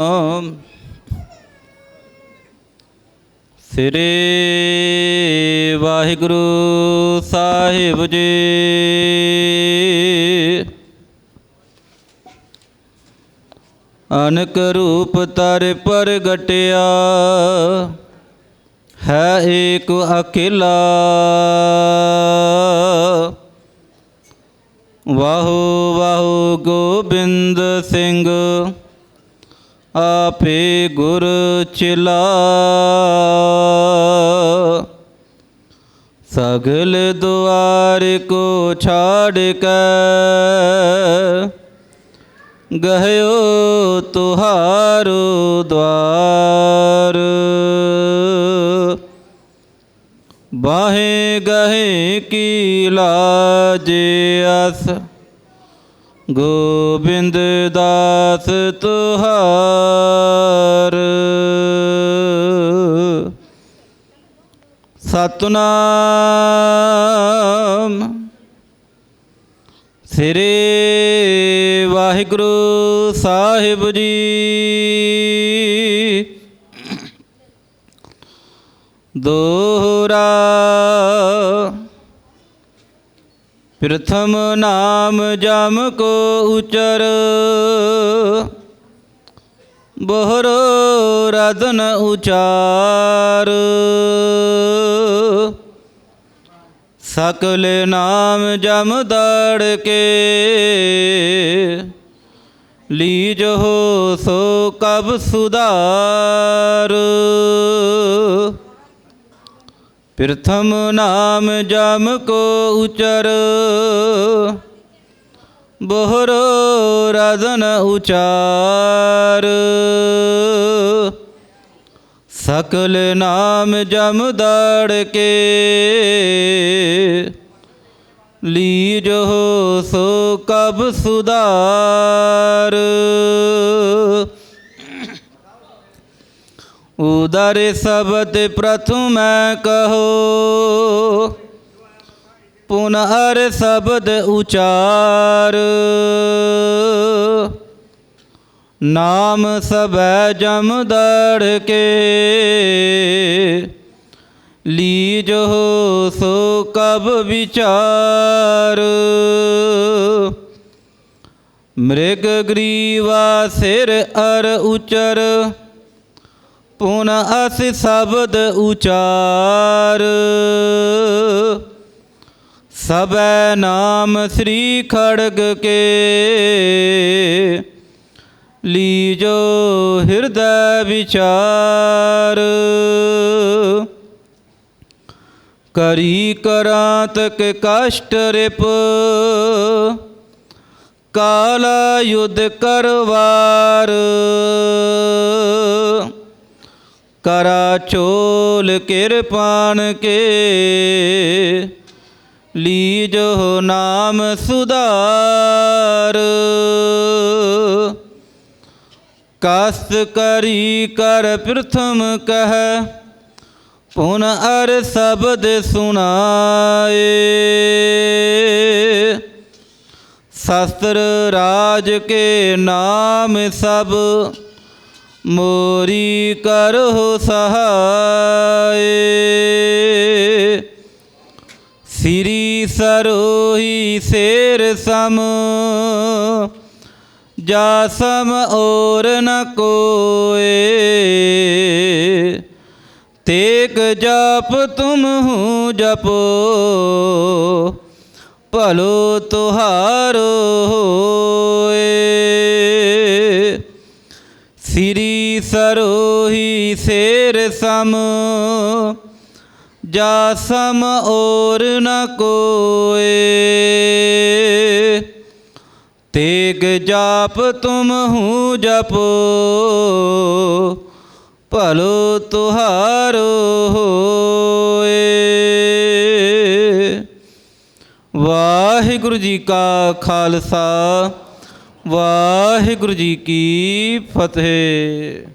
ਓਮ ਸ੍ਰੀ ਵਾਹਿਗੁਰੂ ਸਾਹਿਬ ਜੀ। ਅਨਕ ਰੂਪ ਤਰ ਪ੍ਰਗਟਿਆ, ਹੈ ਏਕ ਅਕੇਲਾ ਵਾਹੋ ਵਾਹੋ ਗੋਬਿੰਦ ਸਿੰਘ ਆਪੇ ਗੁਰ ਚਿਲਾ ਸਗਲ ਦੁਆਰ ਕੋ ਛਾੜ ਕੇ ਗਹਿਓ ਤੁਹਾਰੋ ਦਵਾਰ ਬਾਹੇ ਗਹੇ ਕੀ ਲਾਜ ਅਸ ਗੋਬਿੰਦ ਦਾਸ ਤੁਹਾਰ। ਸਤਨਾਮ। ਸ੍ਰੀ ਵਾਹਿਗੁਰੂ ਸਾਹਿਬ ਜੀ। ਦੋਹਰਾ ਪ੍ਰਥਮ ਨਾਮ ਜਮ ਕੋ ਉਚਰ। ਬਹਰੋ ਰਦਨ ਉਚਾਰ। ਸਕਲ ਨਾਮ ਜਮ ਦੜ ਕੇ। ਲੀਜ ਹੋ ਸੋ ਕਬ ਸੁਧਾਰ। ਪ੍ਰਥਮ ਨਾਮ ਜਮ ਕੋ ਉਚਰ। ਬਹਰੋ ਰਦਨ ਉਚਾਰ। ਸਕਲ ਨਾਮ ਜਮ ਦੜ ਕੇ। ਲੀਜ ਹੋ ਸੋ ਕਬ ਸੁਧਾਰ। ਉਦਰ ਸਬਦ ਪ੍ਰਥਮ ਕਹੋ, ਪੁਨ ਸ਼ਬਦ ਉਚਾਰ। ਨਾਮ ਸਬੈ ਜਮ ਕੇ, ਲੀਜ ਹੋ ਸੋ ਕਬ ਵਿਚਾਰ। ਮ੍ਰਿਗ ਗਰੀਵਾ ਸਿਰ ਅਰ ਉਚਰ ਪੁਨ ਅਸ ਸ਼ਬਦ ਉਚਾਰ। ਸਬੈ ਨਾਮ ਸ੍ਰੀ ਖੜਗ ਕੇ। ਲੀਜੋ ਹਿਰਦੈ ਵਿਚਾਰ। ਕਰੀ ਕਰਾਤਕ ਕਸ਼ਟ ਰਿਪ। ਕਾਲਾ ਯੁਧ ਕਰਵਾਰ। ਕਰਾ ਚੋਲ ਕਿਰਪਾਨ ਕੇ। ਲੀਜੋ ਨਾਮ ਸੁਧਾਰ। ਕਸ ਕਰੀ ਕਰ ਪ੍ਰਥਮ ਕਹ। ਪੁਨ ਅਰ ਸ਼ਬਦ ਸੁਣਾਏ। ਸ਼ਸਤਰ ਰਾਜ ਕੇ ਨਾਮ ਸਭ। ਮੋਰੀ ਕਰੋ ਸਹਾਏ। ਸ੍ਰੀ ਸਰੋਹੀ ਸੇਰ ਸਮ, ਜਾ ਸਮ ਔਰ ਨ ਕੋਏ। ਤੇਗ ਜਪ ਤੁਮ ਹੂੰ ਜਪੋ, ਭਲੋ ਤੁਹਾਰੋ ਹੋਏ। ਸ੍ਰੀ ਸਰੋਹੀ ਸੇਰ ਸਮ, ਜਾ ਸਮ ਔਰ ਨ ਕੋਏ। ਤੇਗ ਜਾਪ ਤੁਮ ਹੂੰ ਜਪੋ, ਭਲੋ ਤੁਹਾਰੋ ਹੋਏ। ਵਾਹਿਗੁਰੂ ਜੀ ਕਾ ਖਾਲਸਾ, ਵਾਹਿਗੁਰੂ ਜੀ ਕੀ ਫਤਿਹ।